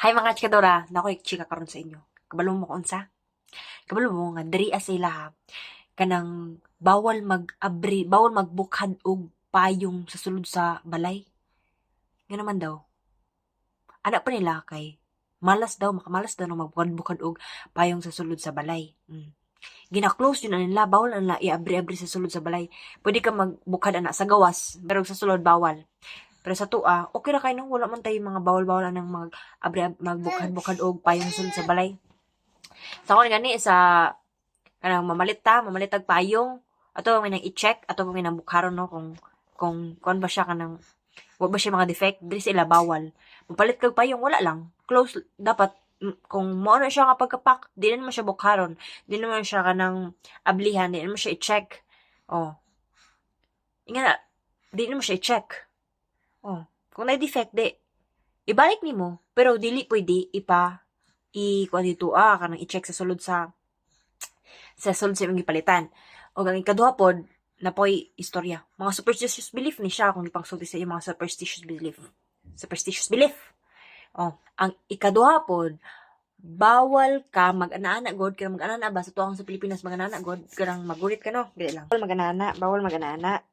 Hay mga chikadora, nakoy chika karon sa inyo. Kabalo mo ko unsa? Kabalo mo nga diri sila ha. Kanang bawal mag-abri, bawal magbukhad og payong sa sulod sa balay. Nga naman daw. Anak pa nila kay malas daw, makamalas daw na magbukhad-bukhad og payong sa sulod sa balay. Mm. Gina-close yun nila, bawal nila i-abri-abri sa sulod sa balay. Pwede ka magbukad ana sa gawas, pero sa sulod bawal. Pero sa tua, okay ra kay nung wala man tayo mga bawal-bawal ng mag abri magbukad-bukad og payong sulod sa balay. Sa ako gani sa kanang mamalit ta, mamalit tag payong ato may nang i-check ato may nang bukharon no kung kung kuan ba siya kanang wa ba siya mga defect diri sila bawal. Mapalit kag payong wala lang. Close dapat kung mo na siya nga pagkapak, di na naman siya bukharon. Di naman siya kanang ablihan, di naman siya i-check. Oh. Inga na, di naman siya i-check. Oh, kung na defect di, ibalik nimo pero dili pwede ipa i kuan dito ah kanang i-check sa sulod sa sa sulod sa imong gipalitan. O ang ikaduha pod na po'y istorya. Mga superstitious belief ni siya kung ipangsulti sa iyo mga superstitious belief. Superstitious belief. Oh, ang ikaduha pod bawal ka mag-anana god kaya mag-anana ba sa tuwang sa Pilipinas mag-anana god kanang magulit ka no dili lang bawal mag-anana bawal mag-anana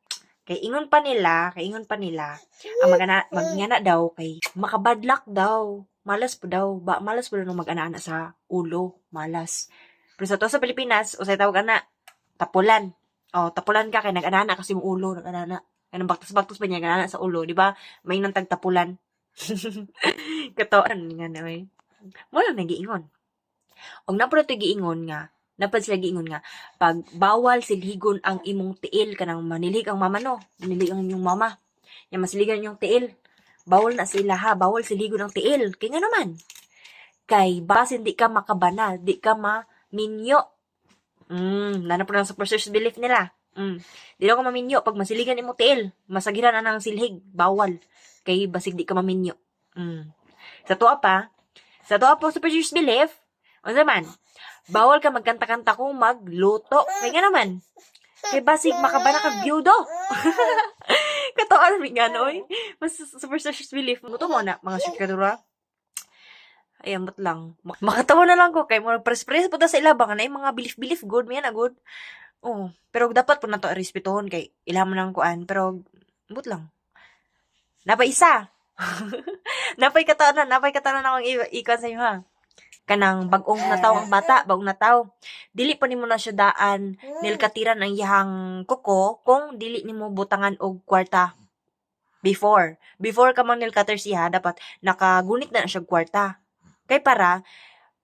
kay ingon pa nila kay ingon pa nila ang mag-ana magngana daw kay makabadlak daw malas po daw ba malas po daw nung mag-anana sa ulo malas. Pero sa to sa Pilipinas usay tawag ana tapulan. Oh tapulan ka kay nag-anana kasi yung ulo nag-anana kanang baktos-baktos pa niya nag-anana sa ulo di ba? May nang tagtapulan katoan nga na eh mo lang nagiingon og napro to giingon nga napad sila giingon nga pag bawal silhigon ang imong tiil kanang manilig ang mama no? Manilig ang inyong mama. Yang masiligan yung tiil. Bawal na sila ha? Bawal silhigon ang tiil. Kay nga naman. Kay bas hindi ka makabanal di ka maminyo. Mm nana po lang superstitious belief nila. Mm. Di daw ka maminyo pag masiligan imong tiil. Masagiran na ng silhig. Bawal. Kay basig di ka maminyo. Mm. Sa tuwa pa sa tuwa po superstitious belief o naman bawal ka magkanta-kanta kung magluto. Kaya nga naman, kay basig makabana ka byudo. Katoan mi nga noy. Mas superstitious belief. Muto mo na, mga syukadura. Ay, amot lang. Mak- Makatawa na lang ko kay mo po ta sa ilabang na mga belief-belief good man na good. Oh, pero dapat po na to respetohon kay ilham lang kuan pero amot lang. Napay isa. napay kataon na, napay kataon na akong i- ikon sa inyo ha kanang bagong nataw ang bata, bagong nataw. Dili pa nimo na siya daan nilkatiran ang iyahang kuko kung dili nimo butangan og kwarta before. Before ka man nilkater siya, dapat nakagunit na na siya kwarta. Kay para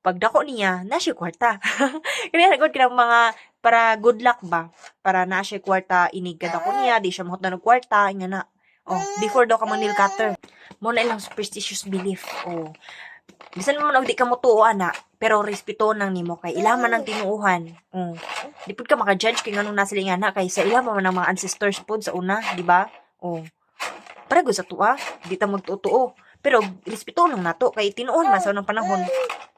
pag dako niya, na siya kwarta. Kaya nagod ka ng mga para good luck ba? Para na siya kwarta, inig ka dako niya, di siya mahot na ng kwarta, nga na. Oh, before daw ka man nilkater. Mo na ilang superstitious belief. Oh, bisan mo og di ka mo tuo ana pero respeto nang nimo kay ilaman ang tinuuhan. Mm. di pud ka maka-judge kay nganong nasa ana kay sa ilaman man ang mga ancestors pod sa una di ba? Oh. Para gud sa tuwa di ta magtutuo. Pero respeto lang nato kay tinuon man sa unang panahon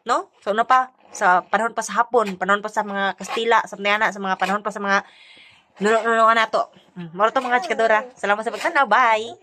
no? Sa una pa sa panahon pa sa hapon panahon pa sa mga Kastila sa Mayana sa mga panahon pa sa mga nga nato. Mm. Moro mga chikadora. Salamat sa pagtanaw. Bye